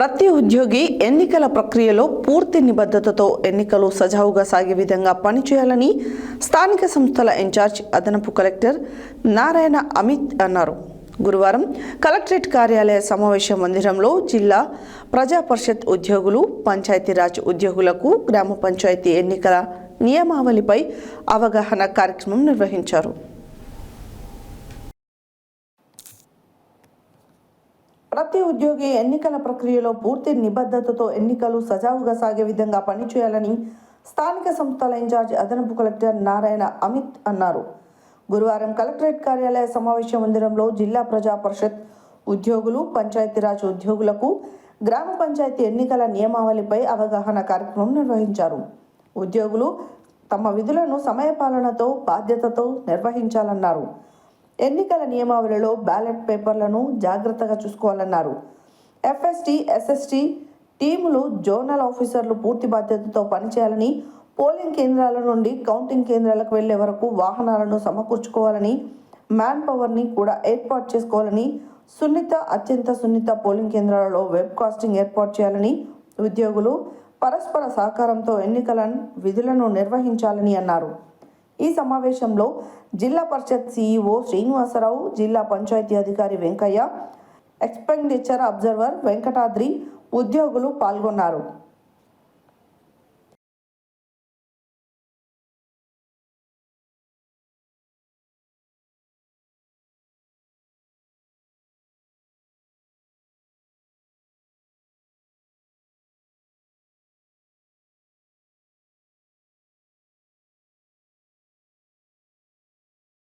ప్రతి ఉద్యోగి ఎన్నికల ప్రక్రియలో పూర్తి నిబద్ధతతో ఎన్నికలు సజావుగా సాగే విధంగా పనిచేయాలని స్థానిక సంస్థల ఇన్ఛార్జ్ అదనపు కలెక్టర్ నారాయణ అమిత్ అన్నారు. గురువారం కలెక్టరేట్ కార్యాలయ సమావేశ మందిరంలో జిల్లా ప్రజా పరిషత్ ఉద్యోగులు పంచాయతీరాజ్ ఉద్యోగులకు గ్రామ పంచాయతీ ఎన్నికల నియమావళిపై అవగాహన కార్యక్రమం నిర్వహించారు. ప్రతి ఉద్యోగి ఎన్నికల ప్రక్రియలో పూర్తి నిబద్ధతతో ఎన్నికలు సజావుగా సాగే విధంగా పనిచేయాలని స్థానిక సంస్థల ఇన్ఛార్జ్ అదనపు కలెక్టర్ నారాయణ అమిత్ అన్నారు. గురువారం కలెక్టరేట్ కార్యాలయ సమావేశ మందిరంలో జిల్లా ప్రజా పరిషత్ ఉద్యోగులు పంచాయతీరాజ్ ఉద్యోగులకు గ్రామ పంచాయతీ ఎన్నికల నియమావళిపై అవగాహన కార్యక్రమం నిర్వహించారు. ఉద్యోగులు తమ విధులను సమయపాలనతో బాధ్యతతో నిర్వహించాలన్నారు. ఎన్నికల నియమావళిలో బ్యాలెట్ పేపర్లను జాగ్రత్తగా చూసుకోవాలన్నారు. ఎఫ్ఎస్టీ ఎస్ఎస్టీ టీములు జోనల్ ఆఫీసర్లు పూర్తి బాధ్యతతో పనిచేయాలని పోలింగ్ కేంద్రాల నుండి కౌంటింగ్ కేంద్రాలకు వెళ్ళే వరకు వాహనాలను సమకూర్చుకోవాలని మ్యాన్ పవర్ని కూడా ఏర్పాటు చేసుకోవాలని సున్నిత అత్యంత సున్నిత పోలింగ్ కేంద్రాలలో వెబ్ కాస్టింగ్ ఏర్పాటు చేయాలని ఉద్యోగులు పరస్పర సహకారంతో ఎన్నికల విధులను నిర్వహించాలని అన్నారు. ఈ సమావేశంలో జిల్లా పరిషత్ సీఈఓ శ్రీనివాసరావు జిల్లా పంచాయతీ అధికారి వెంకయ్య ఎక్స్పెండిచర్ అబ్జర్వర్ వెంకటాద్రి ఉద్యోగులు పాల్గొన్నారు.